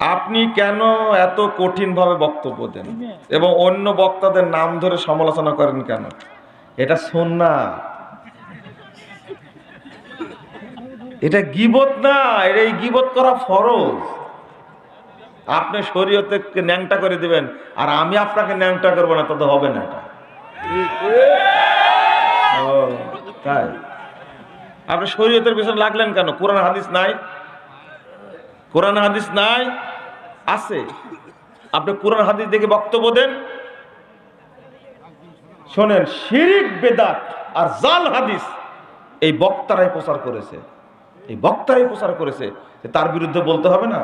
আপনি কেন এত কঠিনভাবে বক্তব্য দেন? এবং অন্য বক্তাদের নাম ধরে সমালোচনা করেন কেন? এটা সন্না। এটা গিবত না, এটা এই গিবত করা ফরজ। আপনি শরীয়তে ন্যাংটা করে দিবেন, আর আমি আপনাকে ন্যাংটা করব না তত হবে না এটা। তাই? আপনি শরীয়তের পিছনে লাগলেন কেন? কোরআন হাদিস নাই? কোরআন হাদিস নাই? আছে। আপনি কোরআন হাদিস দেখে বক্তব্য দেন। শোনেন, শিরিক, বেদাত আর জাল হাদিস এই বক্তারাই প্রচার করেছে। এই বক্তারাই প্রচার করেছে তার বিরুদ্ধে বলতে হবে না।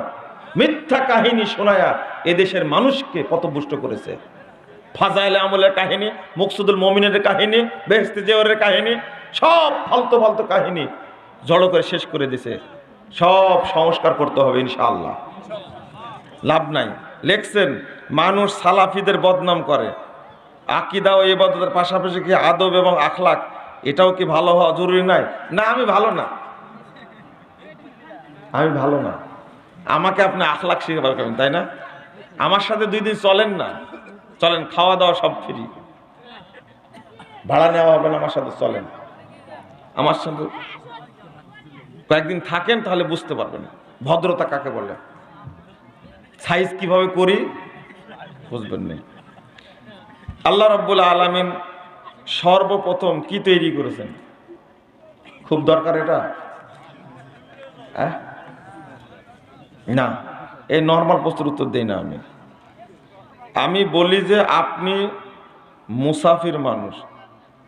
মিথ্যা কাহিনী শোনায়া এদেশের মানুষকে পথভুষ্ট করেছে। ফাজাইল আমলের কাহিনী, মুকসুদুল মমিনের কাহিনী বেহস্তি জেওয়ারের কাহিনী, সব ফালতু ফালতু কাহিনী জড়ো করে শেষ করে দিছে। সব সংস্কার করতে হবে, ইনশাআল্লাহ। লাভ নাই। লেখছেন, মানুষ সালাফিদের বদনাম করে। আকিদা ও এবাদতের পাশাপাশি কি আদব এবং আখলাক, এটাও কি ভালো হওয়া জরুরি নাই? না, আমি ভালো না। আমি ভালো না। আমাকে আপনি আখলাক শিখাবার করেন, তাই না? আমার সাথে দুই দিন চলেন না। চলেন, খাওয়া দাওয়া সব ফ্রি। ভাড়া নেওয়া হবে না, আমার সাথে চলেন। আমার সাথে কয়েকদিন থাকেন তাহলে বুঝতে পারবেন। ভদ্রতা কাকে বলে? সাইজ কীভাবে করি? বুঝবেন না। আল্লাহ রব্বুল আলমিন সর্বপ্রথম কি তৈরি করেছেন? খুব দরকার এটা? হ্যাঁ? না, এই নর্মাল প্রশ্নের উত্তর দিই না আমি। আমি বলি যে আপনি মুসাফির মানুষ,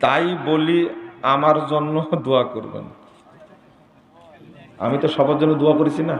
তাই বলি আমার জন্য দোয়া করবেন। আমি তো সবার জন্য দোয়া করেছি না।